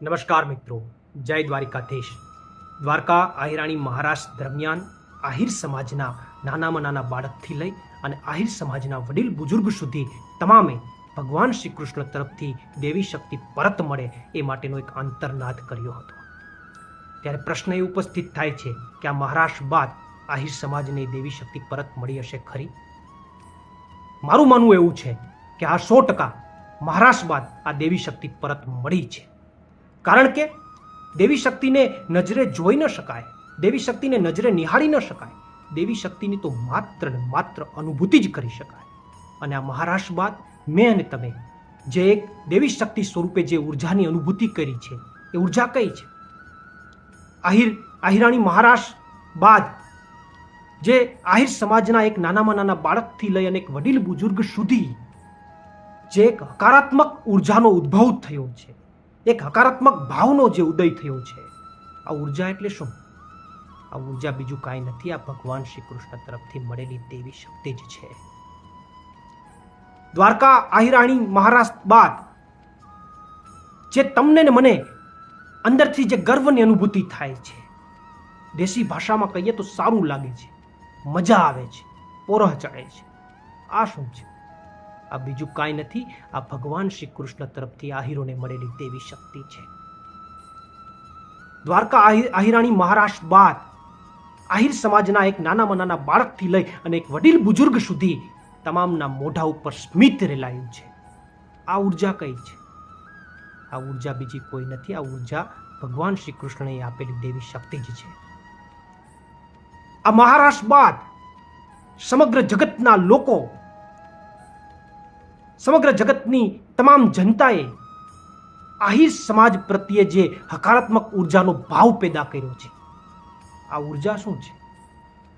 નમસ્કાર મિત્રો, જય દ્વારિકાધીશ. દ્વારકા આહિરાણી મહારાજ દરમિયાન આહિર સમાજના નાનામાં નાના બાળકથી લઈ અને આહિર સમાજના વડીલ બુઝુર્ગ સુધી તમામે ભગવાન શ્રી કૃષ્ણ તરફથી દેવી શક્તિ પરત મળે એ માટેનો એક અંતર્નાદ કર્યો હતો. ત્યારે પ્રશ્ન એ ઉપસ્થિત થાય છે કે આ મહારાષ્ટ્ર બાદ આહિર સમાજને દેવી શક્તિ પરત મળી હશે ખરી? મારું માનવું એવું છે કે આ સો ટકા મહારાષ્ટ્ર બાદ આ દેવી શક્તિ પરત મળી છે. કારણ કે દેવી શક્તિને નજરે જોઈ ન શકાય, દેવી શક્તિને નજરે નિહાળી ન શકાય. દેવી શક્તિની તો માત્ર ને માત્ર અનુભૂતિ જ કરી શકાય. અને આ મહારાષ્ટ્ર બાદ મેં અને તમે જે એક દેવી શક્તિ સ્વરૂપે જે ઉર્જાની અનુભૂતિ કરી છે, એ ઊર્જા કઈ છે? આહિર, આહિરાણી મહારાષ્ટ્ર બાદ જે આહિર સમાજના એક નાનામાં નાના બાળકથી લઈ અને એક વડીલ બુઝુર્ગ સુધી જે એક હકારાત્મક ઉર્જાનો ઉદ્ભવ થયો છે. એક હકારાત્મક ભાવનો જે ઉદય થયો છે. આ ઊર્જા એટલે શું? આ ઊર્જા બીજું કાંઈ નથી, આ ભગવાન શ્રી કૃષ્ણ તરફથી મળેલી દેવી શક્તિ જ છે. દ્વારકા આહિરાણી મહારાષ્ટ્ર બાદ, જે તમને ને મને અંદરથી જે ગર્વની અનુભૂતિ થાય છે, દેશી ભાષામાં કહીએ તો સારું લાગે છે, મજા આવે છે, પોરહ ચડે છે. આ શું છે? આ બીજું કાંઈ નથી, આ ભગવાન શ્રી કૃષ્ણ તરફથી આહિરોને મળેલી દેવી શક્તિ છે. દ્વારકા આહિરાણી મહારાષ્ટ્ર બાદ આહિર સમાજના એક નાનામાં નાના બાળકથી લઈ અને એક વડીલ બુજુર્ગ સુધી તમામના મોઢા ઉપર સ્મિત રેલાયું છે. આ ઊર્જા કઈ છે? આ ઊર્જા બીજી કોઈ નથી, આ ઊર્જા ભગવાન શ્રી કૃષ્ણએ આપેલી દેવી શક્તિ જ છે. આ મહારાષ્ટ્ર બાદ સમગ્ર જગતના લોકો સમગ્ર જગતની તમામ જનતાએ આહિર સમાજ પ્રત્યે જે હકારાત્મક ઉર્જાનો ભાવ પેદા કર્યો છે, આ ઊર્જા શું છે?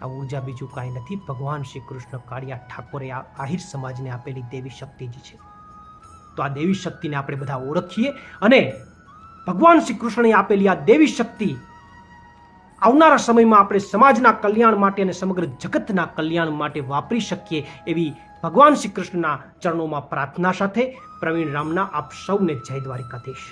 આ ઊર્જા બીજું કાંઈ નથી. ભગવાન શ્રી કૃષ્ણ કાળિયા ઠાકોરે આ આહિર સમાજને આપેલી દેવી શક્તિ જ છે. તો આ દેવી શક્તિને આપણે બધા ઓળખીએ અને ભગવાન શ્રી કૃષ્ણએ આપેલી આ દેવી શક્તિ આવનારા સમયમાં આપણે સમાજના કલ્યાણ માટે અને સમગ્ર જગતના કલ્યાણ માટે વાપરી શકીએ એવી ભગવાન શ્રી કૃષ્ણના ચરણોમાં પ્રાર્થના સાથે પ્રવીણ રામના આપ સૌને જય દ્વારિકાધીશ.